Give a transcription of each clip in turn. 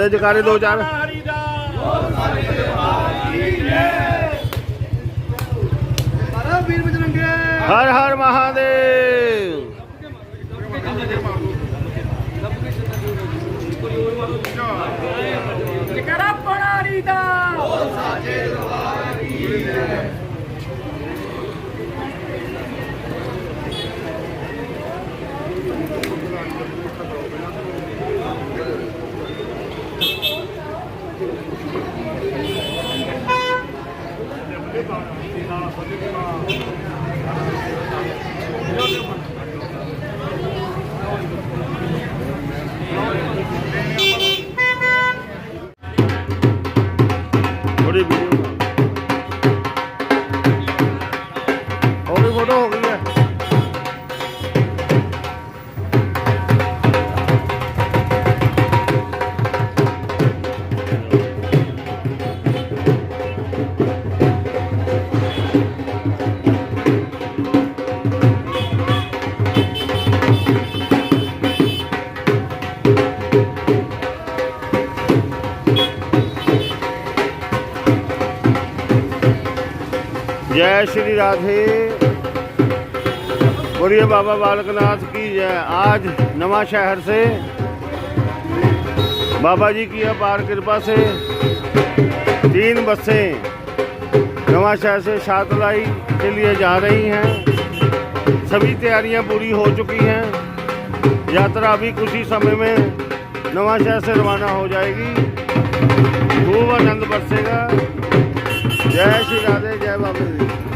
ਦੇ ਜਕਾਰੇ ਦੋ ਚਾਰ। ਹਰ ਹਰ ਮਹਾਦੇਵ ਕਰਾ ਪਣਾਰੀ ਦਾ ਥੋੜੀ जय श्री राधे। बोलिए बाबा बालकनाथ की जय। आज नवा शहर से बाबा जी की अपार कृपा से तीन बसें नवा शहर से शातलाई के लिए जा रही हैं। सभी तैयारियाँ पूरी हो चुकी हैं। यात्रा अभी कुछ ही समय में नवा शहर से रवाना हो जाएगी। खूब आनंद बरसेगा। जय श्री राधे, जय बाबा जी।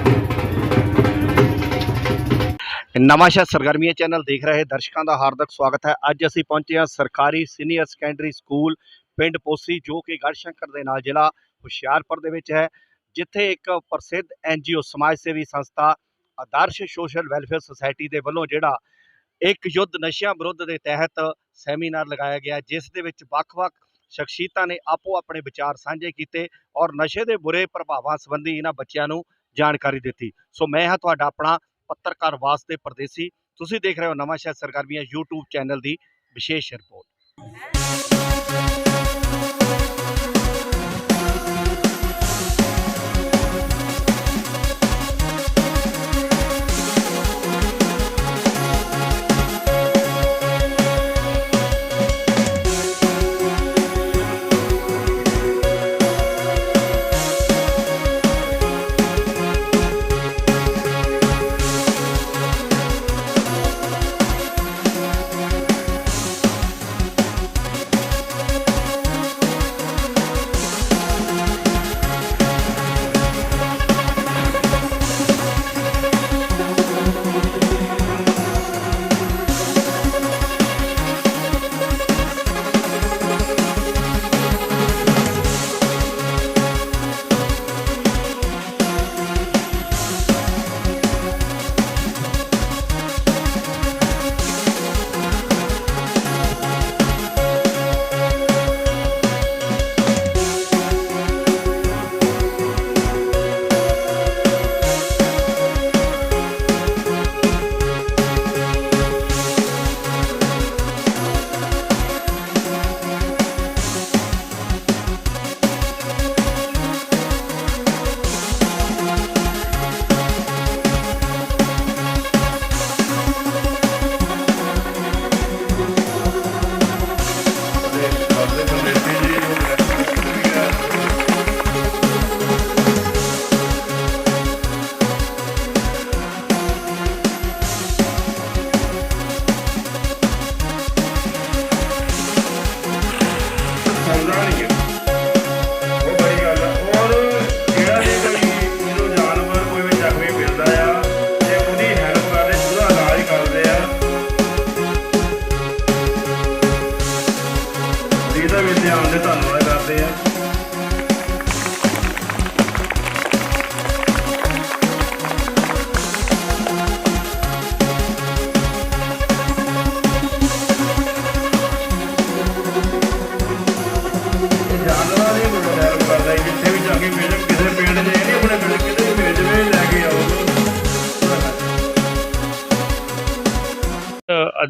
ਨਵਾਂਸ਼ਹਿਰ ਸਰਗਰਮੀਆਂ ਚੈਨਲ ਦੇਖ ਰਹੇ ਦਰਸ਼ਕਾਂ ਦਾ ਹਾਰਦਿਕ ਸਵਾਗਤ ਹੈ। ਅੱਜ ਅਸੀਂ ਪਹੁੰਚੇ ਹਾਂ ਸਰਕਾਰੀ ਸੀਨੀਅਰ ਸੈਕੰਡਰੀ ਸਕੂਲ ਪਿੰਡ ਪੋਸੀ, ਜੋ ਕਿ ਗੜਸ਼ੰਕਰ ਦੇ ਨਾਲ ਜ਼ਿਲ੍ਹਾ ਹੁਸ਼ਿਆਰਪੁਰ ਦੇ ਵਿੱਚ ਹੈ, ਜਿੱਥੇ ਇੱਕ ਪ੍ਰਸਿੱਧ ਐਨਜੀਓ ਸਮਾਜ ਸੇਵੀ ਸੰਸਥਾ, ਆਦਰਸ਼ ਸੋਸ਼ਲ ਵੈਲਫੇਅਰ ਸੁਸਾਇਟੀ ਦੇ ਵੱਲੋਂ ਜਿਹੜਾ ਇੱਕ ਯੁੱਧ ਨਸ਼ਿਆਂ ਵਿਰੁੱਧ ਦੇ ਤਹਿਤ ਸੈਮੀਨਾਰ ਲਗਾਇਆ ਗਿਆ, ਜਿਸ ਦੇ ਵਿੱਚ ਵੱਖ-ਵੱਖ ਸ਼ਖਸੀਅਤਾਂ ਨੇ ਆਪੋ ਆਪਣੇ ਵਿਚਾਰ ਸਾਂਝੇ ਕੀਤੇ ਔਰ ਨਸ਼ੇ ਦੇ ਬੁਰੇ ਪ੍ਰਭਾਵਾਂ ਸੰਬੰਧੀ ਇਹਨਾਂ ਬੱਚਿਆਂ ਨੂੰ ਜਾਣਕਾਰੀ ਦਿੱਤੀ। ਸੋ ਮੈਂ ਹਾਂ ਤੁਹਾਡਾ ਆਪਣਾ ਪੱਤਰਕਾਰ ਵਾਸਤੇ ਪਰਦੇਸੀ। ਤੁਸੀਂ ਦੇਖ ਰਹੇ ਹੋ ਨਵਾਂ ਸ਼ਹਿਰ ਸਰਗਰਮੀਆਂ YouTube ਚੈਨਲ ਦੀ ਵਿਸ਼ੇਸ਼ report.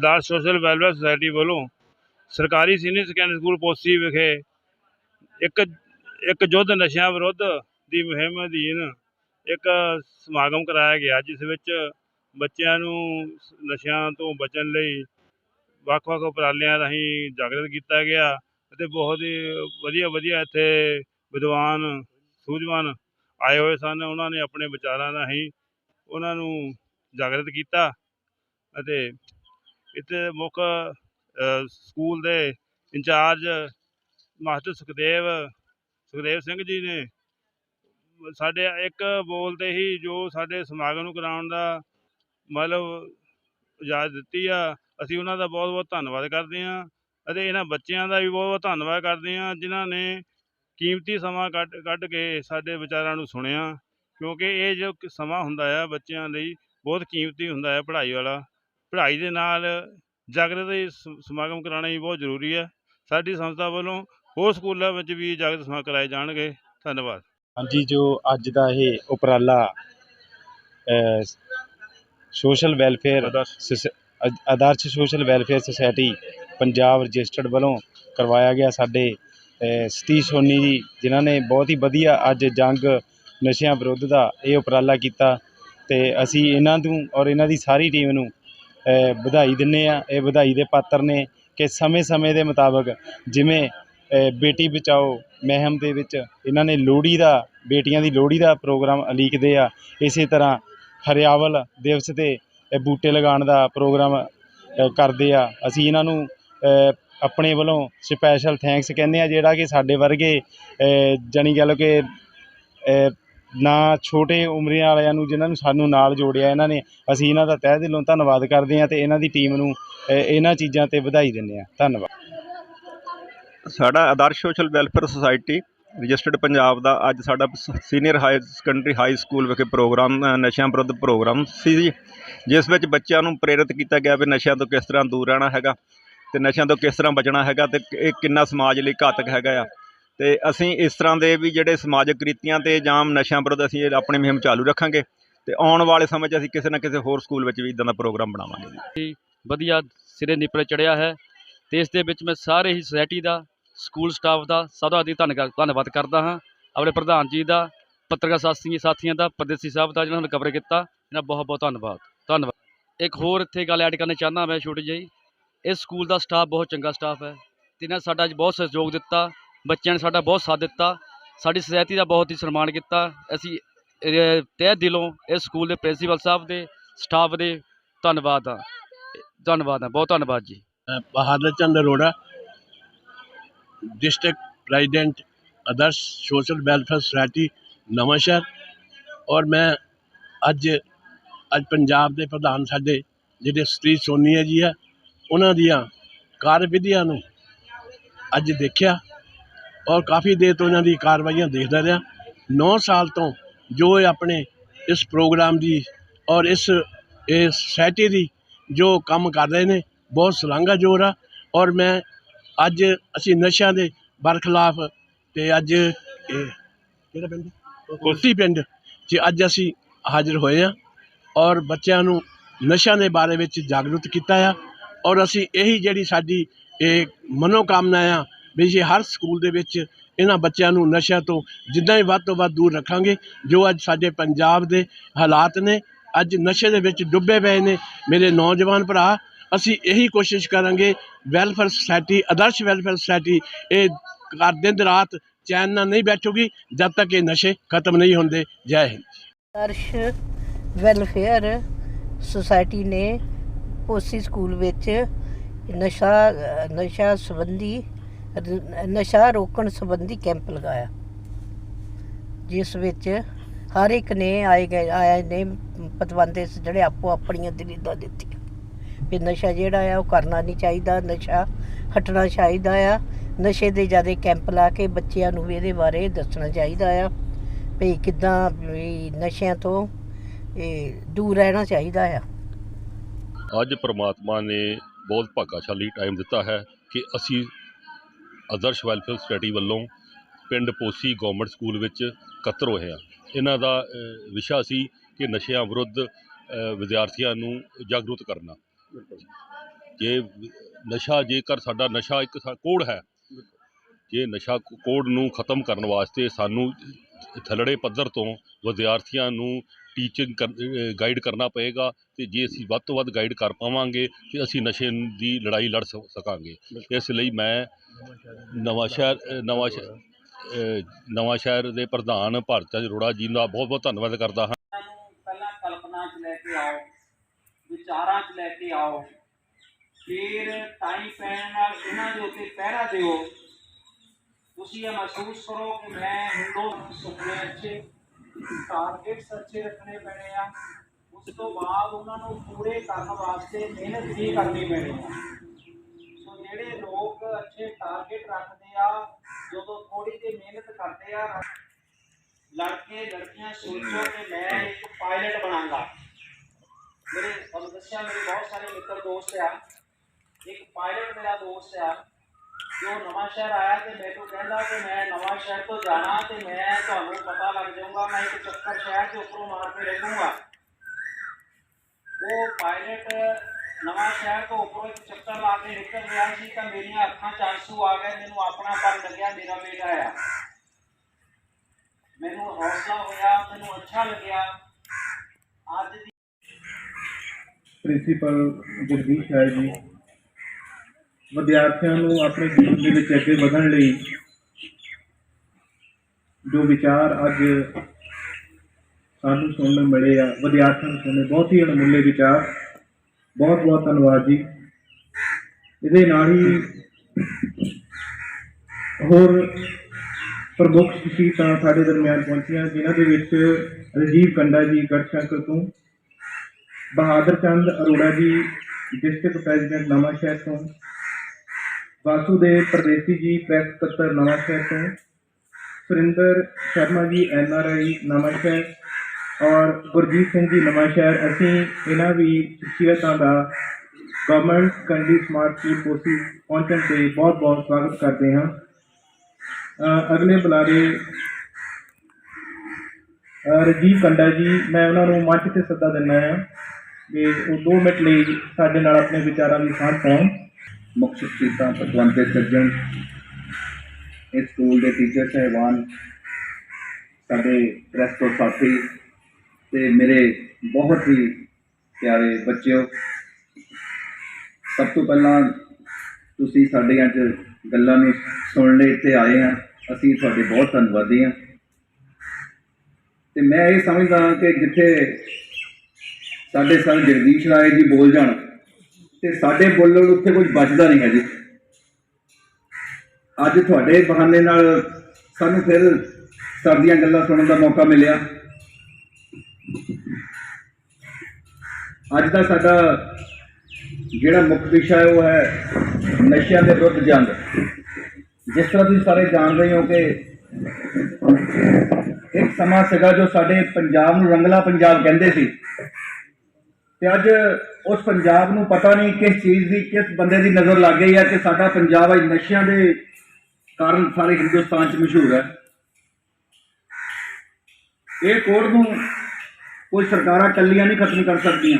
Adarsh social welfare society ਵੱਲੋਂ ਸਰਕਾਰੀ ਸੀਨੀਅਰ ਸੈਕੰਡਰੀ ਸਕੂਲ ਪੋਸੀ ਵਿਖੇ ਇੱਕ ਇੱਕ ਯੁੱਧ ਨਸ਼ਿਆਂ ਵਿਰੁੱਧ ਦੀ ਮੁਹਿੰਮ ਅਧੀਨ ਇੱਕ ਸਮਾਗਮ ਕਰਾਇਆ ਗਿਆ, ਜਿਸ ਵਿੱਚ ਬੱਚਿਆਂ ਨੂੰ ਨਸ਼ਿਆਂ ਤੋਂ ਬਚਣ ਲਈ ਵੱਖ-ਵੱਖ ਉਪਰਾਲਿਆਂ ਰਾਹੀਂ ਜਾਗਰਤ ਕੀਤਾ ਗਿਆ ਅਤੇ ਬਹੁਤ ਹੀ ਵਧੀਆ ਵਧੀਆ ਇੱਥੇ ਵਿਦਵਾਨ, ਸੂਝਵਾਨ ਆਏ ਹੋਏ ਸਨ। ਉਹਨਾਂ ਨੇ ਆਪਣੇ ਵਿਚਾਰਾਂ ਰਾਹੀਂ ਉਹਨਾਂ ਨੂੰ ਜਾਗਰਤ ਕੀਤਾ ਅਤੇ ਇੱਥੇ ਮੁੱਖ ਸਕੂਲ ਦੇ ਇੰਚਾਰਜ ਮਾਸਟਰ ਸੁਖਦੇਵ ਸੁਖਦੇਵ ਸਿੰਘ ਜੀ ਨੇ ਸਾਡੇ ਇੱਕ ਬੋਲ ਤੇ ਹੀ ਜੋ ਸਾਡੇ ਸਮਾਗਮ ਨੂੰ ਕਰਾਉਣ ਦਾ ਮਤਲਬ ਇਜਾਜ਼ਤ ਦਿੱਤੀ ਆ, ਅਸੀਂ ਉਹਨਾਂ ਦਾ ਬਹੁਤ ਬਹੁਤ ਧੰਨਵਾਦ ਕਰਦੇ ਹਾਂ ਅਤੇ ਇਹਨਾਂ ਬੱਚਿਆਂ ਦਾ ਵੀ ਬਹੁਤ ਬਹੁਤ ਧੰਨਵਾਦ ਕਰਦੇ ਹਾਂ ਜਿਨ੍ਹਾਂ ਨੇ ਕੀਮਤੀ ਸਮਾਂ ਕੱਢ ਕੱਢ ਕੇ ਸਾਡੇ ਵਿਚਾਰਾਂ ਨੂੰ ਸੁਣਿਆ ਕਿਉਂਕਿ ਇਹ ਜੋ ਸਮਾਂ ਹੁੰਦਾ ਆ ਬੱਚਿਆਂ ਲਈ, ਬਹੁਤ ਕੀਮਤੀ ਹੁੰਦਾ ਹੈ ਪੜ੍ਹਾਈ ਵਾਲਾ। ਪੜ੍ਹਾਈ ਦੇ ਨਾਲ ਜਾਗਰਤ ਸਮਾਗਮ ਕਰਾਉਣਾ ਵੀ ਬਹੁਤ ਜ਼ਰੂਰੀ ਹੈ। ਸਾਡੀ ਸੰਸਥਾ ਵੱਲੋਂ ਹੋਰ ਸਕੂਲਾਂ ਵਿੱਚ ਵੀ ਜਾਗਰਤ ਸਮਾਗਮ ਕਰਾਏ ਜਾਣਗੇ। ਧੰਨਵਾਦ। ਹਾਂਜੀ ਜੋ ਅੱਜ ਦਾ ਇਹ ਉਪਰਾਲਾ social welfare Adarsh. Social welfare society Punjab registered ਵੱਲੋਂ ਕਰਵਾਇਆ ਗਿਆ ਸਾਡੇ ਸਤੀਸ਼ ਸੋਨੀ ਜੀ ਜਿਨ੍ਹਾਂ ਨੇ ਬਹੁਤ ਹੀ ਵਧੀਆ ਅੱਜ ਜੰਗ ਨਸ਼ਿਆਂ ਵਿਰੁੱਧ ਦਾ ਇਹ ਉਪਰਾਲਾ ਕੀਤਾ ਤੇ ਅਸੀਂ ਇਹਨਾਂ ਨੂੰ ਔਰ ਇਹਨਾਂ ਦੀ ਸਾਰੀ ਟੀਮ ਨੂੰ ਵਧਾਈ ਦਿੰਨੇ ਆ। ਇਹ ਵਧਾਈ ਦੇ ਪਾਤਰ ਨੇ ਕਿ ਸਮੇਂ-ਸਮੇਂ ਦੇ ਮੁਤਾਬਕ ਜਿਵੇਂ ਬੇਟੀ ਬਚਾਓ ਮਹਿਮ ਦੇ ਵਿੱਚ ਇਹਨਾਂ ਨੇ ਲੋਹੜੀ ਦਾ ਬੇਟੀਆਂ ਦੀ ਲੋਹੜੀ ਦਾ ਪ੍ਰੋਗਰਾਮ ਅਲੀਕਦੇ ਆ। ਇਸੇ ਤਰ੍ਹਾਂ ਹਰਿਆਵਲ ਦਿਵਸ ਤੇ ਬੂਟੇ ਲਗਾਉਣ ਦਾ ਪ੍ਰੋਗਰਾਮ ਕਰਦੇ ਆ। ਅਸੀਂ ਇਹਨਾਂ ਨੂੰ ਆਪਣੇ ਵੱਲੋਂ ਸਪੈਸ਼ਲ ਥੈਂਕਸ ਕਹਿੰਦੇ ਆ ਜਿਹੜਾ ਕਿ ਸਾਡੇ ਵਰਗੇ ਅ, ਜਾਣੀ ਗੱਲ ਕਿ ਨਾ ਛੋਟੇ ਉਮਰੀਆਂ ਵਾਲਿਆਂ ਨੂੰ, ਜਿਨ੍ਹਾਂ ਨੂੰ ਸਾਨੂੰ ਨਾਲ ਜੋੜਿਆ ਇਹਨਾਂ ਨੇ, ਅਸੀਂ ਇਹਨਾਂ ਦਾ ਤਹਿ ਦਿਲੋਂ ਧੰਨਵਾਦ ਕਰਦੇ ਹਾਂ ਤੇ ਇਹਨਾਂ ਦੀ ਟੀਮ ਨੂੰ ਇਹਨਾਂ ਚੀਜ਼ਾਂ ਤੇ ਵਧਾਈ ਦਿੰਦੇ ਹਾਂ। ਧੰਨਵਾਦ। ਸਾਡਾ Adarsh social welfare society, registered Punjab ਦਾ, ਅੱਜ ਸਾਡਾ senior high, secondary high school ਵਿਖੇ ਪ੍ਰੋਗਰਾਮ ਨਸ਼ਿਆਂ ਵਿਰੁੱਧ ਪ੍ਰੋਗਰਾਮ ਸੀ ਜੀ, ਜਿਸ ਵਿੱਚ ਬੱਚਿਆਂ ਨੂੰ ਪ੍ਰੇਰਿਤ ਕੀਤਾ ਗਿਆ ਵੀ ਨਸ਼ਿਆਂ ਤੋਂ ਕਿਸ ਤਰ੍ਹਾਂ ਦੂਰ ਰਹਿਣਾ ਹੈਗਾ ਤੇ ਨਸ਼ਿਆਂ ਤੋਂ ਕਿਸ ਤਰ੍ਹਾਂ ਬਚਣਾ ਹੈਗਾ ਤੇ ਇਹ ਕਿੰਨਾ ਸਮਾਜ ਲਈ ਘਾਤਕ ਹੈਗਾ ਆ। ਤੇ ਅਸੀਂ ਇਸ ਤਰ੍ਹਾਂ ਦੇ ਵੀ ਜਿਹੜੇ ਸਮਾਜਿਕ ਕ੍ਰਿਤੀਆਂ ਤੇ ਜਾਂ ਨਸ਼ਿਆਂ ਵਿਰੁੱਧ ਅਸੀਂ ਇਹ ਆਪਣੀ ਮੁਹਿੰਮ ਚਾਲੂ ਰੱਖਾਂਗੇ ਤੇ ਆਉਣ ਵਾਲੇ ਸਮੇਂ 'ਚ ਅਸੀਂ ਕਿਸੇ ਨਾ ਕਿਸੇ ਹੋਰ ਸਕੂਲ ਵਿੱਚ ਵੀ ਇਦਾਂ ਦਾ ਪ੍ਰੋਗਰਾਮ ਬਣਾਵਾਂਗੇ ਜੀ। ਵਧੀਆ ਸਿਰੇ ਨਿਪਰੇ ਚੜਿਆ ਹੈ ਤੇ ਇਸ ਦੇ ਵਿੱਚ ਮੈਂ ਸਾਰੇ ਹੀ ਸੋਸਾਇਟੀ ਦਾ ਸਕੂਲ ਸਟਾਫ ਦਾ ਸਭ ਦਾ ਧੰਨਵਾਦ ਕਰਦਾ ਹਾਂ। ਆਪਣੇ ਪ੍ਰਧਾਨ ਜੀ ਦਾ, ਪੱਤਰਕਾਰ ਸਾਥੀ, ਸਾਥੀਆਂ ਦਾ, ਪਰਦੇਸੀ ਸਾਹਿਬ ਦਾ ਜਿਹਨਾਂ ਨੇ ਕਵਰ ਕੀਤਾ, ਇਹਨਾਂ ਬਹੁਤ ਬਹੁਤ ਧੰਨਵਾਦ। ਧੰਨਵਾਦ। ਇੱਕ ਹੋਰ ਇੱਥੇ ਗੱਲ ਐਡ ਕਰਨਾ ਚਾਹੁੰਦਾ ਮੈਂ ਛੋਟੀ ਜਿਹੀ। ਇਸ ਸਕੂਲ ਦਾ ਸਟਾਫ ਬਹੁਤ ਚੰਗਾ ਸਟਾਫ ਹੈ ਤੇ ਇਹਨਾਂ ਸਾਡਾ ਅੱਜ ਬਹੁਤ ਸਹਿਯੋਗ ਦਿੱਤਾ। ਬੱਚਿਆਂ ਨੇ ਸਾਡਾ ਬਹੁਤ ਸਾਥ ਦਿੱਤਾ, ਸਾਡੀ ਸੋਸਾਇਟੀ ਦਾ ਬਹੁਤ ਹੀ ਸਨਮਾਨ ਕੀਤਾ। ਅਸੀਂ ਤਹਿ ਦਿਲੋਂ ਇਸ ਸਕੂਲ ਦੇ ਪ੍ਰਿੰਸੀਪਲ ਸਾਹਿਬ ਦੇ, ਸਟਾਫ ਦੇ ਧੰਨਵਾਦ ਹਾਂ। ਧੰਨਵਾਦ ਹੈ, ਬਹੁਤ ਧੰਨਵਾਦ ਜੀ। Bahadur Chand Arora, district president, Adarsh social welfare society Nawanshahr ਔਰ ਮੈਂ ਅੱਜ ਅੱਜ ਪੰਜਾਬ ਦੇ ਪ੍ਰਧਾਨ ਸਾਡੇ ਜਿਹੜੇ ਸ੍ਰੀ ਸੋਨੀਆ ਜੀ ਆ, ਉਹਨਾਂ ਦੀਆਂ ਕਾਰਵਿਧੀਆਂ ਨੂੰ ਅੱਜ ਦੇਖਿਆ। ਔਰ ਕਾਫੀ ਦੇਰ ਤੋਂ ਇਹਨਾਂ ਦੀ ਕਾਰਵਾਈਆਂ ਦੇਖਦਾ ਰਿਹਾ। 9 ਸਾਲ ਤੋਂ ਜੋ ਇਹ ਆਪਣੇ ਇਸ ਪ੍ਰੋਗਰਾਮ ਦੀ ਔਰ ਇਸ, ਇਹ ਸੁਸਾਇਟੀ ਦੀ ਜੋ ਕੰਮ ਕਰ ਰਹੇ ਨੇ, ਬਹੁਤ ਸ਼ਲਾਘਾਯੋਗ ਆ। ਔਰ ਮੈਂ ਅੱਜ ਅਸੀਂ ਨਸ਼ਿਆਂ ਦੇ ਬਰਖਲਾਫ ਤੇ ਅੱਜ ਇਹ ਕਿਹੜਾ ਪਿੰਡ? ਕੋਟੀ ਪਿੰਡ 'ਚ ਅੱਜ ਅਸੀਂ ਹਾਜ਼ਰ ਹੋਏ ਆ ਔਰ ਬੱਚਿਆਂ ਨੂੰ ਨਸ਼ਿਆਂ ਦੇ ਬਾਰੇ ਵਿੱਚ ਜਾਗਰੂਕ ਕੀਤਾ ਆ। ਔਰ ਅਸੀਂ ਇਹੀ ਜਿਹੜੀ ਸਾਡੀ ਇਹ ਮਨੋਕਾਮਨਾ ਆ ਵੀ ਜੇ ਹਰ ਸਕੂਲ ਦੇ ਵਿੱਚ ਇਹਨਾਂ ਬੱਚਿਆਂ ਨੂੰ ਨਸ਼ਿਆਂ ਤੋਂ ਜਿੱਦਾਂ ਹੀ ਵੱਧ ਤੋਂ ਵੱਧ ਦੂਰ ਰੱਖਾਂਗੇ, ਜੋ ਅੱਜ ਸਾਡੇ ਪੰਜਾਬ ਦੇ ਹਾਲਾਤ ਨੇ, ਅੱਜ ਨਸ਼ੇ ਦੇ ਵਿੱਚ ਡੁੱਬੇ ਪਏ ਨੇ, ਮੇਰੇ ਨੌਜਵਾਨ ਭਰਾ, ਅਸੀਂ ਇਹੀ ਕੋਸ਼ਿਸ਼ ਕਰਾਂਗੇ welfare society Adarsh welfare society ਇਹ ਕਰ ਦਿਨ ਰਾਤ ਚੈਨ ਨਾਲ ਨਹੀਂ ਬੈਠੂਗੀ, ਜਦ ਤੱਕ ਇਹ ਨਸ਼ੇ ਖਤਮ ਨਹੀਂ ਹੁੰਦੇ। ਜੈ ਹਿੰਦ। ਆਦਰਸ਼ ਵੈਲਫੇਅਰ ਸੁਸਾਇਟੀ ਨੇ ਪੋਸੀ ਸਕੂਲ ਵਿੱਚ ਨਸ਼ਾ ਨਸ਼ਾ ਸੰਬੰਧੀ ਨਸ਼ਾ ਰੋਕਣ ਸੰਬੰਧੀ ਕੈਂਪ ਲਗਾਇਆ। ਜਿਸ ਵਿੱਚ ਹਰ ਇੱਕ ਨੇ ਆਏ ਗਏ, ਆਏ ਨੇ ਪਤਵੰਤੇ ਜਿਹੜੇ ਆਪੋ ਆਪਣੀਆਂ ਦਲੀਲਾਂ ਦਿੱਤੀਆਂ। ਵੀ ਨਸ਼ਾ ਜਿਹੜਾ ਆ, ਉਹ ਕਰਨਾ ਨਹੀਂ ਚਾਹੀਦਾ, ਨਸ਼ਾ ਹਟਣਾ ਚਾਹੀਦਾ ਆ। ਨਸ਼ੇ ਦੇ ਜ਼ਿਆਦਾ ਕੈਂਪ ਲਾ ਕੇ ਬੱਚਿਆਂ ਨੂੰ ਵੀ ਇਹਦੇ ਬਾਰੇ ਦੱਸਣਾ ਚਾਹੀਦਾ ਆ। ਵੀ ਕਿੱਦਾਂ ਵੀ ਨਸ਼ਿਆਂ ਤੋਂ ਇਹ ਦੂਰ ਰਹਿਣਾ ਚਾਹੀਦਾ ਆ। ਅੱਜ ਪ੍ਰਮਾਤਮਾ ਨੇ ਬਹੁਤ ਭਾਗਾਸ਼ਾਲੀ ਟਾਈਮ ਦਿੱਤਾ ਹੈ ਕਿ ਅਸੀਂ ਆਦਰਸ਼ ਵੈਲਫੇਅਰ ਸੁਸਾਇਟੀ ਵੱਲੋਂ ਪਿੰਡ ਪੋਸੀ ਗਵਰਨਮੈਂਟ ਸਕੂਲ ਵਿੱਚ ਇਕੱਤਰ ਹੋਏ ਹਾਂ ਇਹਨਾਂ ਦਾ ਵਿਸ਼ਾ ਸੀ ਕਿ ਨਸ਼ਿਆਂ ਵਿਰੁੱਧ ਵਿਦਿਆਰਥੀਆਂ ਨੂੰ ਜਾਗਰੂਕ ਕਰਨਾ। ਜੇ ਨਸ਼ਾ, ਜੇਕਰ ਸਾਡਾ ਨਸ਼ਾ ਇੱਕ ਕੋੜ ਹੈ, ਜੇ ਨਸ਼ਾ ਕੋ- ਕੋਡ ਨੂੰ ਖਤਮ ਕਰਨ ਵਾਸਤੇ ਸਾਨੂੰ ਥੱਲੜੇ ਪੱਧਰ ਤੋਂ ਵਿਦਿਆਰਥੀਆਂ ਨੂੰ ਟੀਚਿੰਗ ਗਾਈਡ ਕਰਨਾ ਪਏਗਾ ਤੇ ਜੇ ਅਸੀਂ ਵੱਧ ਤੋਂ ਵੱਧ ਗਾਈਡ ਕਰ ਪਾਵਾਂਗੇ ਤੇ ਅਸੀਂ ਨਸ਼ੇ ਦੀ ਲੜਾਈ ਲੜ ਸਕਾਂਗੇ। ਇਸ ਲਈ ਮੈਂ ਨਵਾਂ ਸ਼ਹਿਰ ਨਵਾਂ ਸ਼ਹਿਰ ਨਵਾਂ ਸ਼ਹਿਰ ਦੇ ਪ੍ਰਧਾਨ ਭਾਰਤ ਅਰੋੜਾ ਜੀ ਦਾ ਬਹੁਤ ਬਹੁਤ ਧੰਨਵਾਦ ਕਰਦਾ ਹਾਂ। ਪਹਿਲਾਂ ਕਲਪਨਾ 'ਚ ਲੈ ਕੇ ਆਓ ਵਿਚਾਰਾਂ 'ਚ ਲੈ ਕੇ ਆਓ ਫਿਰ ਟਾਈਮ ਪੈਣ ਨਾਲ ਇਹਨਾਂ ਦੇ ਉੱਤੇ ਪਹਿਰਾ ਦਿਓ। ਤੁਸੀਂ ਇਹ ਮਹਿਸੂਸ ਕਰੋ ਕਿ ਮੈਂ ਹਿੰਦੂ ਸੁਪਨੇ ਅੱਛੇ ਟਾਰਗੇਟਸ ਅੱਛੇ ਰੱਖਣੇ ਪੈਣੇ ਆ। ਉਸ ਤੋਂ ਬਾਅਦ ਉਹਨਾਂ ਨੂੰ ਪੂਰੇ ਕਰਨ ਵਾਸਤੇ ਮਿਹਨਤ ਵੀ ਕਰਨੀ ਪੈਣੀ ਆ। ਸੋ ਜਿਹੜੇ ਲੋਕ ਅੱਛੇ ਟਾਰਗੇਟ ਰੱਖਦੇ ਆ, ਜਦੋਂ ਥੋੜੀ ਜਿਹੀ ਮਿਹਨਤ ਕਰਦੇ ਆ, ਲੜਕੇ, ਲੜਕੀਆਂ, ਸੋਚੋ ਕਿ ਮੈਂ ਇੱਕ ਪਾਇਲਟ ਬਣਾਂਗਾ ਮੇਰੇ, ਤੁਹਾਨੂੰ ਦੱਸਿਆ ਮੇਰੇ ਬਹੁਤ ਸਾਰੇ ਮਿੱਤਰ ਦੋਸਤ ਆ। ਇੱਕ ਪਾਇਲਟ ਮੇਰਾ ਦੋਸਤ ਆ। ਜੋ ਨਵਾਂ ਸ਼ਹਿਰ ਆਇਆ ਤੇ ਮੈਨੂੰ ਕਹਿੰਦਾ ਕਿ ਮੈਂ ਨਵਾਂ ਸ਼ਹਿਰ ਤੋਂ ਜਾਣਾ ਤੇ ਮੈਂ ਤੁਹਾਨੂੰ ਪਤਾ ਲੱਗ ਜਾਊਗਾ, ਮੈਂ ਇੱਕ ਚੱਕਰ ਸ਼ਹਿਰ ਦੇ ਉੱਪਰੋਂ ਮਾਰ ਕੇ ਲੱਗੂਗਾ ਉਹ ਪਾਇਲਟ ਨਵਾਂ ਸ਼ਹਿਰ ਤੋਂ ਉੱਪਰੋਂ ਇੱਕ ਚੱਕਰ ਲਾ ਕੇ ਨਿਕਲ ਰਿਹਾ ਸੀ ਤਾਂ ਮੇਰੀਆਂ ਅੱਖਾਂ 'ਚ ਆਂਸੂ ਆ ਗਏ, ਮੈਨੂੰ ਆਪਣਾ ਪਨ ਲੱਗਿਆ, ਮੇਰਾ ਬੇਟਾ ਆ ਮੈਨੂੰ ਹੌਸਲਾ ਹੋਇਆ, ਮੈਨੂੰ ਅੱਛਾ ਲੱਗਿਆ। ਅੱਜ ਦੀ ਪ੍ਰਿੰਸੀਪਲ ਜਗਦੀਸ਼ ਰਾਏ ਜੀ ਵਿਦਿਆਰਥੀਆਂ ਨੂੰ ਆਪਣੇ ਜੀਵਨ ਦੇ ਵਿੱਚ ਅੱਗੇ ਵਧਣ ਲਈ ਜੋ ਵਿਚਾਰ ਅੱਜ ਸਾਨੂੰ ਸੁਣਨ ਨੂੰ ਮਿਲੇ ਆ, ਵਿਦਿਆਰਥੀਆਂ ਨੂੰ ਸੁਣੇ ਬਹੁਤ ਹੀ ਅਣਮੁੱਲੇ ਵਿਚਾਰ। ਬਹੁਤ ਬਹੁਤ ਧੰਨਵਾਦ ਜੀ। ਇਹਦੇ ਨਾਲ ਹੀ ਹੋਰ ਪ੍ਰਮੁੱਖ ਸ਼ਖਸੀਅਤਾਂ ਸਾਡੇ ਦਰਮਿਆਨ ਪਹੁੰਚੀਆਂ, ਜਿਨ੍ਹਾਂ ਦੇ ਵਿੱਚ ਰਜੀਵ ਕੰਡਾ ਜੀ, ਗੜਸ਼ੰਕਰ ਤੋਂ, ਬਹਾਦਰ ਚੰਦ ਅਰੋੜਾ ਜੀ, ਡਿਸਟ੍ਰਿਕਟ ਪ੍ਰੈਜ਼ੀਡੈਂਟ ਨਵਾਂਸ਼ਹਿਰ ਤੋਂ ਵਾਸੂਦੇਵ ਪਰਦੇਸੀ ਜੀ ਪ੍ਰੈਸ ਪੱਤਰ ਨਵਾਂ ਸ਼ਹਿਰ ਤੋਂ Surinder Sharma ji N R I ਨਵਾਂ ਸ਼ਹਿਰ ਔਰ ਗੁਰਜੀਤ ਸਿੰਘ ਜੀ ਨਵਾਂ ਸ਼ਹਿਰ ਅਸੀਂ ਇਹਨਾਂ ਵੀ ਸ਼ਖਸੀਅਤਾਂ ਦਾ government Kandi smart school Kosi ਪਹੁੰਚਣ ਤੇ ਬਹੁਤ ਬਹੁਤ ਸਵਾਗਤ ਕਰਦੇ ਹਾਂ। ਅਗਲੇ ਬੁਲਾਰੇ ਅ, ਰਜੀਵ ਕੰਡਾ ਜੀ ਮੈਂ ਉਹਨਾਂ ਨੂੰ ਮੰਚ ਤੇ ਸੱਦਾ ਦਿੰਦਾ ਹਾਂ ਕਿ ਉਹ 2 ਮਿੰਟ ਲਈ ਸਾਡੇ ਨਾਲ ਆਪਣੇ ਵਿਚਾਰਾਂ ਦੀ ਸਾਂਝ ਪਾਉਣ। ਮੁੱਖ ਸ਼ਖਸੀਅਤਾਂ ਪਤਵੰਤੇ ਸੱਜਣ ਇਸ ਸਕੂਲ ਦੇ ਟੀਚਰ ਸਹਿਬਾਨ, ਸਾਡੇ ਪ੍ਰੈਸ ਤੋਂ ਸਾਥੀ ਤੇ ਮੇਰੇ ਬਹੁਤ ਹੀ ਪਿਆਰੇ ਬੱਚਿਓ, ਸਭ ਤੋਂ ਪਹਿਲਾਂ ਤੁਸੀਂ ਸਾਡੀਆਂ ਚ ਗੱਲਾਂ ਨੂੰ ਸੁਣਨ ਲਈ, ਇੱਥੇ ਆਏ ਆ ਅਸੀਂ ਤੁਹਾਡੇ ਬਹੁਤ ਧੰਨਵਾਦੀ ਹਾਂ। ਤੇ ਮੈਂ ਇਹ ਸਮਝਦਾ ਹਾਂ ਕਿ ਜਿੱਥੇ ਸਾਡੇ ਸਰ ਜਗਦੀਸ਼ ਰਾਏ ਜੀ ਬੋਲ ਜਾਣ ਤੇ ਸਾਡੇ ਬੋਲਣ ਉੱਥੇ ਕੁਝ ਬਚਦਾ ਨਹੀਂ ਹੈ ਜੀ। ਅੱਜ ਤੁਹਾਡੇ ਬਹਾਨੇ ਨਾਲ ਸਾਨੂੰ ਫਿਰ ਸਰਦੀਆਂ ਗੱਲਾਂ ਸੁਣਨ ਦਾ ਮੌਕਾ ਮਿਲਿਆ। ਅੱਜ ਦਾ ਸਾਡਾ ਜਿਹੜਾ ਮੁੱਖ ਵਿਸ਼ਾ ਹੈ, ਉਹ ਹੈ ਨਸ਼ਿਆਂ ਦੇ ਵਿਰੁੱਧ ਜੰਗ। ਜਿਸ ਤਰ੍ਹਾਂ ਤੁਸੀਂ ਸਾਰੇ ਜਾਣਦੇ ਹੋ ਕਿ ਇੱਕ ਸਮਾਂ ਸੀਗਾ ਜੋ ਸਾਡੇ ਪੰਜਾਬ ਨੂੰ ਰੰਗਲਾ ਪੰਜਾਬ ਕਹਿੰਦੇ ਸੀ। ਤੇ ਅੱਜ ਉਸ ਪੰਜਾਬ ਨੂੰ ਪਤਾ ਨਹੀਂ ਕਿਸ ਚੀਜ਼ ਦੀ, ਕਿਸ ਬੰਦੇ ਦੀ ਨਜ਼ਰ ਲੱਗ ਗਈ ਹੈ ਕਿ ਸਾਡਾ ਪੰਜਾਬ ਅੱਜ ਨਸ਼ਿਆਂ ਦੇ ਕਾਰਨ ਸਾਰੇ ਹਿੰਦੁਸਤਾਨ 'ਚ ਮਸ਼ਹੂਰ ਹੈ। ਇਹ ਕੋਡ ਨੂੰ ਕੋਈ ਸਰਕਾਰਾਂ ਇਕੱਲੀਆਂ ਨਹੀਂ ਖਤਮ ਕਰ ਸਕਦੀਆਂ।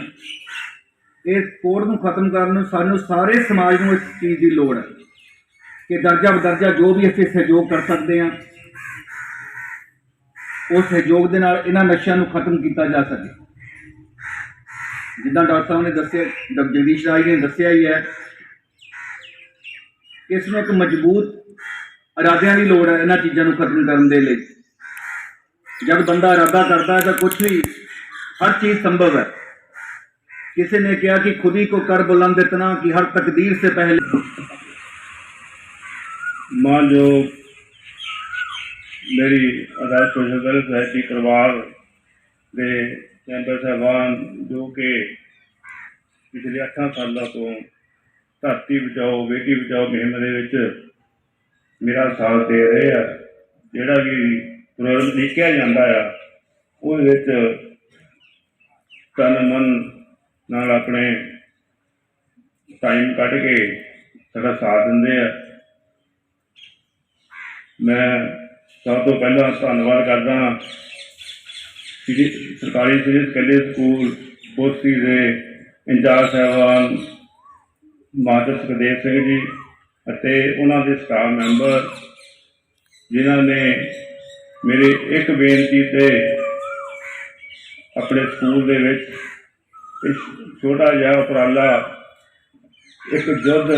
ਇਸ ਕੋਡ ਨੂੰ ਖਤਮ ਕਰਨ ਨੂੰ ਸਾਨੂੰ ਸਾਰੇ ਸਮਾਜ ਨੂੰ ਇਸ ਚੀਜ਼ ਦੀ ਲੋੜ ਹੈ ਕਿ ਦਰਜਾ ਬਦਰਜਾ ਜੋ ਵੀ ਅਸੀਂ ਸਹਿਯੋਗ ਕਰ ਸਕਦੇ ਹਾਂ, ਉਸ ਸਹਿਯੋਗ ਦੇ ਨਾਲ ਇਹਨਾਂ ਨਸ਼ਿਆਂ ਨੂੰ ਖਤਮ ਕੀਤਾ ਜਾ ਸਕੇ। ਜਿੱਦਾਂ ਡਾਕਟਰ ਸਾਹਿਬ ਨੇ ਦੱਸਿਆ ਡਾਕਟਰ ਜਗਦੀਸ਼ ਰਾਜ ਨੇ ਦੱਸਿਆ ਹੀ ਹੈ ਕਿ ਇਸ ਨੂੰ ਇੱਕ ਮਜ਼ਬੂਤ ਇਰਾਦਿਆਂ ਦੀ ਲੋੜ ਹੈ ਇਹਨਾਂ ਚੀਜ਼ਾਂ ਨੂੰ ਖਤਮ ਕਰਨ ਦੇ ਲਈ ਜਦ ਬੰਦਾ ਇਰਾਦਾ ਕਰਦਾ ਹੈ ਤਾਂ ਕੁਝ ਵੀ ਹਰ ਚੀਜ਼ ਸੰਭਵ ਹੈ ਕਿਸੇ ਨੇ ਕਿਹਾ ਕਿ खुद ही को कर बुलंद इतना कि हर तकदीर से पहले ਮਾਨਯੋਗ ਮੇਰੀ ਆਜ਼ਾਦ ਸੋਸ਼ਲ ਵੈਲਫੇਅਰ ਸੁਸਾਇਟੀ ਪਰਿਵਾਰ ਦੇ ਮੈਂਬਰ ਸਾਹਿਬਾਨ, ਜੋ ਕਿ ਪਿਛਲੇ 8 ਸਾਲਾਂ ਤੋਂ ਧਰਤੀ ਬਚਾਓ, ਬੇਟੀ ਬਚਾਓ ਮੁਹਿੰਮ ਦੇ ਵਿੱਚ ਮੇਰਾ ਸਾਥ ਦੇ ਰਹੇ ਆ, ਜਿਹੜਾ ਵੀ ਪ੍ਰੋਗਰਾਮ ਲਿਖਿਆ ਜਾਂਦਾ ਆ, ਉਹਦੇ ਵਿੱਚ ਤਨ ਮਨ ਨਾਲ ਆਪਣੇ ਟਾਈਮ ਕੱਢ ਕੇ ਸਾਡਾ ਸਾਥ ਦਿੰਦੇ ਆ। ਮੈਂ ਸਭ ਤੋਂ ਪਹਿਲਾਂ ਧੰਨਵਾਦ ਕਰਦਾ ਹਾਂ ਸ੍ਰੀ ਸਰਕਾਰੀ ਸੀਨੀਅਰ ਸੈਕੰਡਰੀ ਸਕੂਲ, ਬੋਸੀ ਦੇ ਇੰਚਾਰਜ ਸਾਹਿਬਾਨ ਮਾਸਟਰ ਸੁਖਦੇਵ ਸਿੰਘ ਜੀ ਅਤੇ ਉਹਨਾਂ ਦੇ ਸਟਾਫ ਮੈਂਬਰ ਜਿਨ੍ਹਾਂ ਨੇ ਮੇਰੀ ਇੱਕ ਬੇਨਤੀ ਤੇ ਆਪਣੇ ਸਕੂਲ ਦੇ ਵਿੱਚ ਇਸ ਛੋਟਾ ਜਿਹਾ ਉਪਰਾਲਾ, ਇੱਕ ਯੁੱਧ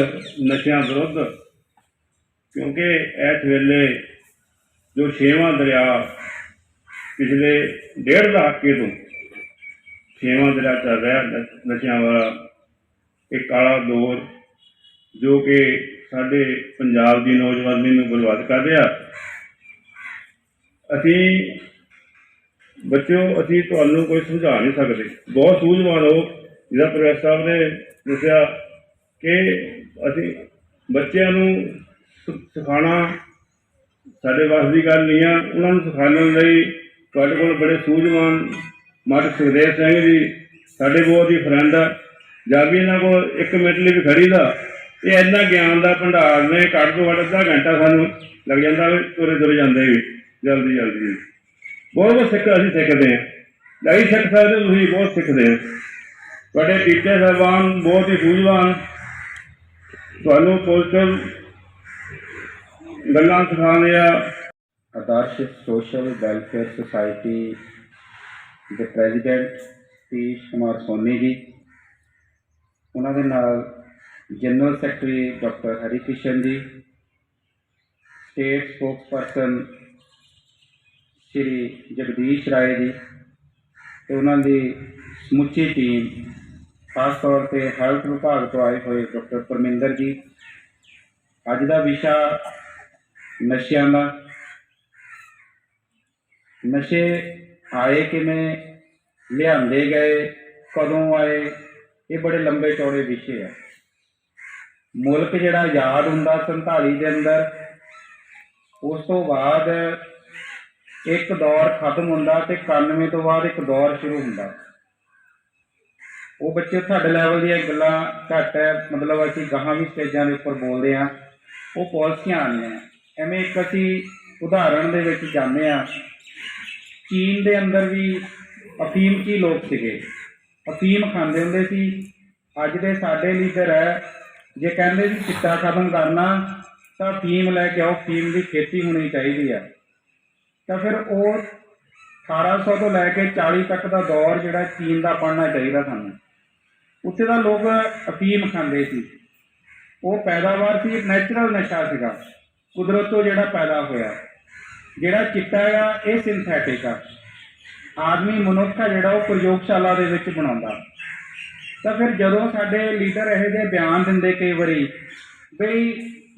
ਨਸ਼ਿਆਂ ਵਿਰੁੱਧ, ਕਿਉਂਕਿ ਇਸ ਵੇਲੇ ਜੋ ਛੇਵਾਂ ਦਰਿਆ ਪਿਛਲੇ ਡੇਢ ਦਹਾਕੇ ਤੋਂ ਛੇਵਾਂ ਜਿਹੜਾ ਚੱਲ ਰਿਹਾ ਨਸ਼ਿਆਂ ਵਾਲਾ, ਇਹ ਕਾਲਾ ਦੌਰ ਜੋ ਕਿ ਸਾਡੇ ਪੰਜਾਬ ਦੀ ਨੌਜਵਾਨੀ ਨੂੰ ਬਰਬਾਦ ਕਰ ਰਿਹਾ। ਅਸੀਂ ਬੱਚਿਓ, ਅਸੀਂ ਤੁਹਾਨੂੰ ਕੋਈ ਸਮਝਾ ਨਹੀਂ ਸਕਦੇ। ਬਹੁਤ ਸੂਝਵਾਨ ਹੋ ਜਿਹਦਾ ਪ੍ਰੋਫੈਸਰ ਸਾਹਿਬ ਨੇ ਦੱਸਿਆ ਕਿ ਅਸੀਂ ਬੱਚਿਆਂ ਨੂੰ ਸ- ਸਿਖਾਉਣਾ ਸਾਡੇ ਵੱਸ ਦੀ ਗੱਲ ਨਹੀਂ ਆ। ਉਹਨਾਂ ਨੂੰ ਸਿਖਾਉਣ ਲਈ ਤੁਹਾਡੇ ਕੋਲ ਬੜੇ ਸੂਝਵਾਨ ਮਾਸਟਰ ਸੁਖਦੇਵ ਸਿੰਘ ਜੀ, ਸਾਡੇ ਬਹੁਤ ਹੀ ਫਰੈਂਡ ਆ। ਜਾਂ ਵੀ ਇਹਨਾਂ ਕੋਲ ਇੱਕ ਮਿੰਟ ਲਈ ਵੀ ਖੜੀ ਦਾ, ਇਹ ਇੰਨਾ ਗਿਆਨ ਦਾ ਭੰਡਾਰ ਨੇ, ਘੱਟ ਤੋਂ ਘੱਟ ਅੱਧਾ ਘੰਟਾ ਸਾਨੂੰ ਲੱਗ ਜਾਂਦਾ ਵੀ ਤੁਰੇ ਤੁਰੇ ਜਾਂਦੇ ਵੀ, ਜਲਦੀ ਜਲਦੀ। ਬਹੁਤ ਕੁਛ ਸਿੱਖ ਅਸੀਂ ਸਿੱਖਦੇ ਹਾਂ। ਨਹੀਂ ਸਿੱਖ ਸਕਦੇ ਤੁਸੀਂ, ਬਹੁਤ ਸਿੱਖਦੇ ਹੋ। ਤੁਹਾਡੇ ਟੀਚਰ ਸਾਹਿਬਾਨ ਬਹੁਤ ਹੀ ਸੂਝਵਾਨ। ਤੁਹਾਨੂੰ ਪੋਜ਼ਿਟਿਵ ਗੱਲਾਂ ਸਿਖਾਉਂਦੇ ਆ। ਆਦਰਸ਼ ਸੋਸ਼ਲ ਵੈਲਫੇਅਰ ਸੁਸਾਇਟੀ ਦੇ ਪ੍ਰੈਜ਼ੀਡੈਂਟ ਸਤੀਸ਼ ਕੁਮਾਰ ਸੋਨੀ ਜੀ, ਉਹਨਾਂ ਦੇ ਨਾਲ general secretary doctor Hari Kishan ji, state spokesperson Shri Jagdish Rai ji ਤੇ ਉਹਨਾਂ ਦੀ ਸਮੁੱਚੀ ਟੀਮ, ਖਾਸ ਤੌਰ ਤੇ ਹੈਲਥ ਵਿਭਾਗ ਤੋਂ ਆਏ ਹੋਏ ਡਾਕਟਰ ਪਰਮਿੰਦਰ ਜੀ। ਅੱਜ ਦਾ ਵਿਸ਼ਾ ਨਸ਼ਿਆਂ ਦਾ ਨਸ਼ੇ ਆਏ ਕਿਵੇਂ, ਲਿਆਂਦੇ ਗਏ, ਕਦੋਂ ਆਏ, ਇਹ ਬੜੇ ਲੰਬੇ ਚੌੜੇ ਵਿਸ਼ੇ ਆ। ਮੁਲਕ ਜਿਹੜਾ ਆਜ਼ਾਦ ਹੁੰਦਾ 47 ਦੇ ਅੰਦਰ, ਉਸ ਤੋਂ ਬਾਅਦ ਇੱਕ ਦੌਰ ਖਤਮ ਹੁੰਦਾ ਤੇ 91 ਤੋਂ ਬਾਅਦ ਇੱਕ ਦੌਰ ਸ਼ੁਰੂ ਹੁੰਦਾ। ਉਹ ਬੱਚੇ ਤੁਹਾਡੇ ਲੈਵਲ ਦੀਆਂ ਗੱਲਾਂ ਘੱਟ ਹੈ, ਮਤਲਬ ਅਸੀਂ ਗਾਹਾਂ ਵੀ ਸਟੇਜਾਂ ਦੇ ਉੱਪਰ ਬੋਲਦੇ ਆ ਉਹ ਪਾਲਿਸੀਆਂ ਆਉਂਦੀਆਂ ਐਵੇਂ ਇੱਕ ਅਸੀਂ ਉਦਾਹਰਣ ਦੇ ਵਿੱਚ ਜਾਂਦੇ ਆ ਚੀਨ ਦੇ ਅੰਦਰ ਵੀ ਅਫੀਮ ਕੀ ਲੋਕ ਸੀਗੇ? ਅਫੀਮ ਖਾਂਦੇ ਹੁੰਦੇ ਸੀ। ਅੱਜ ਦੇ ਸਾਡੇ ਲੀਡਰ ਹੈ। ਜੇ ਕਹਿੰਦੇ ਵੀ ਚਿੱਟਾ ਖਤਮ ਕਰਨਾ, ਤਾਂ ਅਫੀਮ ਲੈ ਕੇ ਆਓ। ਅਫੀਮ ਦੀ ਖੇਤੀ ਹੋਣੀ ਚਾਹੀਦੀ ਹੈ। ਤਾਂ ਫਿਰ ਉਹ 1800 ਤੋਂ ਲੈ ਕੇ 40 ਤੱਕ ਦਾ ਦੌਰ ਜਿਹੜਾ ਚੀਨ ਦਾ ਪੜਨਾ ਚਾਹੀਦਾ ਸਾਨੂੰ। ਉੱਥੇ ਦਾ ਲੋਕ ਅਫੀਮ ਖਾਂਦੇ ਸੀ। ਉਹ ਪੈਦਾਵਾਰ ਸੀ ਨੈਚੁਰਲ ਨਸ਼ਾ ਸੀਗਾ। ਕੁਦਰਤ ਤੋਂ ਜਿਹੜਾ ਪੈਦਾ ਹੋਇਆ। ਜਿਹੜਾ ਚਿੱਟਾ ਆ ਇਹ ਸਿੰਥੈਟਿਕ ਆ। ਆਦਮੀ, ਮਨੁੱਖ ਆ ਜਿਹੜਾ ਉਹ ਪ੍ਰਯੋਗਸ਼ਾਲਾ ਦੇ ਵਿੱਚ ਬਣਾਉਂਦਾ। ਤਾਂ ਫਿਰ ਜਦੋਂ ਸਾਡੇ ਲੀਡਰ ਇਹੋ ਜਿਹੇ ਬਿਆਨ ਦਿੰਦੇ ਕਈ ਵਾਰੀ, ਬਈ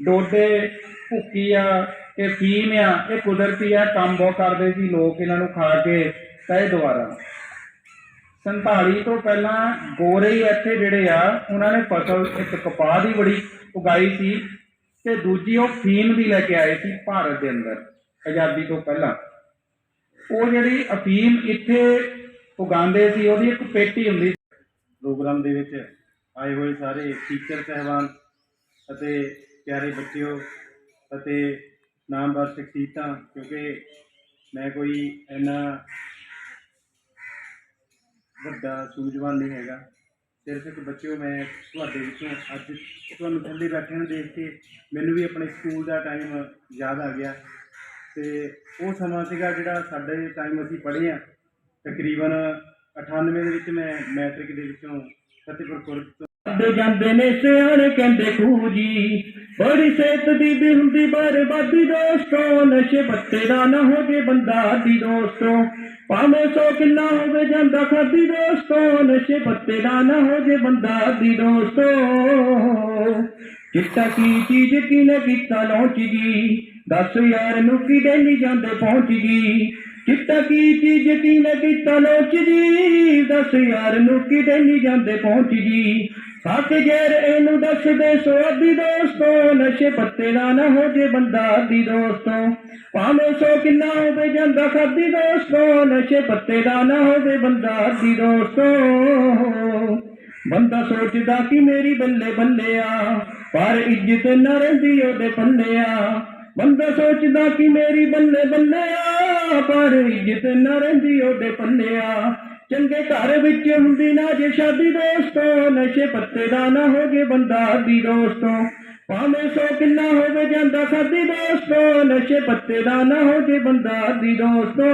ਡੋਡੇ ਭੁੱਕੀ ਆ, ਇਹ ਫੀਮ ਆ, ਇਹ ਕੁਦਰਤੀ ਆ, ਕੰਮ ਬਹੁਤ ਕਰਦੇ ਸੀ, ਲੋਕ ਇਹਨਾਂ ਨੂੰ ਖਾ ਕੇ ਤਾਂ ਇਹ ਦੁਆਰਾ 47 ਤੋਂ ਪਹਿਲਾਂ ਗੋਰੇ ਇੱਥੇ ਜਿਹੜੇ ਆ, ਉਹਨਾਂ ਨੇ ਫਸਲ ਇੱਕ ਕਪਾਹ ਦੀ ਬੜੀ ਉਗਾਈ ਸੀ ਤੇ ਦੂਜੀ ਉਹ ਫੀਮ ਦੀ ਲੈ ਕੇ ਆਏ ਸੀ ਭਾਰਤ ਦੇ ਅੰਦਰ। ਆਜ਼ਾਦੀ ਤੋਂ ਪਹਿਲਾਂ। ਉਹ ਜਿਹੜੀ ਅਫੀਮ ਇੱਥੇ ਉਗਾਉਂਦੇ ਸੀ, ਉਹਦੀ ਇੱਕ ਪੇਟੀ ਹੁੰਦੀ ਪ੍ਰੋਗਰਾਮ ਦੇ ਵਿੱਚ ਆਏ ਹੋਏ ਸਾਰੇ ਟੀਚਰ ਸਹਿਬਾਨ ਅਤੇ ਪਿਆਰੇ ਬੱਚਿਓ ਅਤੇ ਨਾਮਵਰ ਸ਼ਖਸੀਅਤਾਂ, ਕਿਉਂਕਿ ਮੈਂ ਕੋਈ ਇੰਨਾ ਵੱਡਾ, ਸੂਝਵਾਨ ਨਹੀਂ ਹੈਗਾ। ਸਿਰਫ ਇੱਕ ਬੱਚਿਓ, ਮੈਂ ਤੁਹਾਡੇ ਵਿੱਚੋਂ ਅੱਜ ਤੁਹਾਨੂੰ ਥੱਲੇ ਬੈਠੇ ਨੂੰ ਦੇਖ ਕੇ ਮੈਨੂੰ ਵੀ ਆਪਣੇ ਸਕੂਲ ਦਾ ਟਾਈਮ ਯਾਦ ਆ ਗਿਆ। ਤੇ ਉਹ ਸਮਾਂ ਸੀਗਾ ਜਿਹੜਾ ਸਾਡੇ ਟਾਈਮ ਅਸੀਂ ਪੜ੍ਹੇ ਆ ਤਕਰੀਬਨ 98 ਦੇ ਵਿੱਚ ਮੈਂ ਮੈਟ੍ਰਿਕ ਦੇ ਵਿੱਚੋਂ ਫਤਿਹਪੁਰ ਖੁਰਦ ਤੋਂ ਜਾਂਦੇ ਨੇ ਸਿਆਣੇ ਕਹਿੰਦੇ ਖੂਜੀ, ਬੜੀ ਸਿਹਤ ਦੀ ਵੀ ਹੁੰਦੀ, ਬਰਬਾਦੀ ਦੋਸਤੋ ਨਸ਼ੇ ਪੱਤੇ ਦਾ ਨਾ ਹੋ ਜੇ ਬੰਦਾ ਦੀ ਦੋਸਤੋ। ਭਾਵੇਂ ਸੋ ਕਿੰਨਾ ਹੋਵੇ ਜਾਂਦਾ ਖਾਦੀ ਦੋਸਤੋ ਨਸ਼ੇ ਪੱਤੇ ਦਾ ਨਾ ਹੋ ਜੇ ਬੰਦਾ ਦੀ ਦੋਸਤੋ। ਚਿੱਟਾ ਕੀ ਚੀਜ਼ ਕਿਨੇ ਕੀਤਾ ਲੌਂਚ ਜੀ? ਦੱਸ ਯਾਰ ਨੂੰ ਕੀ ਡੇਲੀ ਜਾਂਦੇ ਪਹੁੰਚ ਗਈ। ਚਿੱਟਾ ਕੀ ਚੀਜ਼ ਕਿਨੇ ਕੀਤਾ ਲੌਂਚ ਜੀ? ਦਸ ਯਾਰ ਨੂੰ ਕੀ ਡੇਲੀ ਜਾਂਦੇ ਪਹੁੰਚ ਗਈ। ਸੱਚ ਜੇਰ ਇਹਨੂੰ ਦੱਸ ਦੇ, ਸੋ ਅੱਧੀ ਦੋਸਤੋ, ਨਸ਼ੇ ਪੱਤੇ ਦਾ ਨਾ ਹੋ ਜੇ ਬੰਦਾ ਅੱਧੀ ਦੋਸਤੋ। ਭਾਵੇਂ ਸੋ ਕਿੰਨਾ ਹੋਵੇ ਜਾਂਦਾ ਖਾਦੀ ਦੋਸਤੋ, ਨਸ਼ੇ ਪੱਤੇ ਦਾ ਨਾ ਹੋਵੇ ਬੰਦਾ ਅੱਧੀ ਦੋਸਤੋ। ਬੰਦਾ ਸੋਚਦਾ ਕਿ ਮੇਰੀ ਬੱਲੇ ਬੱਲੇ ਆ, ਪਰ ਇੱਜ਼ਤ ਨਾ ਰਹਿੰਦੀ ਉਹਦੇ ਪੱਲੇ ਆ। ਬੰਦਾ ਸੋਚਦਾ ਕਿ ਮੇਰੀ ਬੱਲੇ ਬੱਲੇ ਆ, ਪਰ ਇੱਜ਼ਤ ਨਾ ਰਹਿੰਦੀ ਉਹਦੇ ਪੱਲੇ ਆ। ਚੰਗੇ ਘਰ ਵਿੱਚ ਹੁੰਦੀ ਨਾ ਜੇ ਸ਼ਾਦੀ ਦੋਸਤੋ, ਨਸ਼ੇ ਪੱਤੇ ਦਾ ਨਾ ਹੋ ਜੇ ਬੰਦਾ ਦੀ ਦੋਸਤੋ। ਭਾਵੇਂ ਸੋ ਕਿੰਨਾ ਹੋਵੇ ਜਾਂਦਾ ਸਾਦੀ ਦੋਸਤੋ, ਨਸ਼ੇ ਪੱਤੇ ਦਾ ਨਾ ਹੋ ਜੇ ਬੰਦਾ ਦੀ ਦੋਸਤੋ।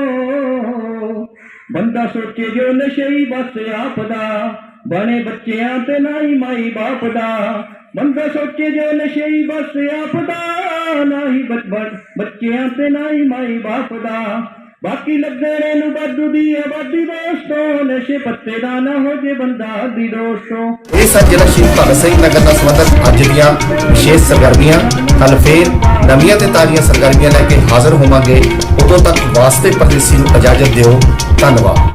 ਬੰਦਾ ਸੋਚੇ ਜੋ ਨਸ਼ੇ ਹੀ ਬਸ ਆਪ ਦਾ, ਬਣੇ ਬੱਚਿਆਂ ਤੇ ਨਾ ਹੀ ਮਾਈ ਬਾਪ ਦਾ। ਬੰਦਾ ਸੋਚੇ ਜੋ ਨਸ਼ੇ ਹੀ ਬਸ ਆਪ ਦਾ ਨਾ ਹੀ ਬ- ਬੱਚਿਆਂ ਤੇ ਨਾ ਹੀ ਮਾਈ ਬਾਪ ਦਾ। ਬਾਕੀ ਲੱਗਣੇ ਨੂੰ ਵਾਧੂ ਦੀ ਆਬਾਦੀ ਦੋਸਤੋ ਨਸ਼ੇ ਪੱਤੇ ਦਾ ਨਾ ਹੋ ਜੇ ਬੰਦਾ ਦੀ ਦੋਸਤੋ ਇਹ ਸਨ ਜ਼ਿਲ੍ਹਾ ਸ਼ਹੀਦ ਭਗਤ ਸਿੰਘ ਨਗਰ ਨਾਲ ਸੰਬੰਧਿਤ ਅੱਜ ਦੀਆਂ ਵਿਸ਼ੇਸ਼ ਸਰਗਰਮੀਆਂ ਕੱਲ ਫੇਰ ਨਵੀਆਂ ਤੇ ਤਾਜ਼ੀਆਂ ਸਰਗਰਮੀਆਂ ਲੈ ਕੇ ਹਾਜ਼ਰ ਹੋਵਾਂਗੇ। ਉਦੋਂ ਤੱਕ ਵਾਸਤੇ ਪਰਦੇਸੀ ਨੂੰ ਇਜਾਜ਼ਤ ਦਿਓ। ਧੰਨਵਾਦ।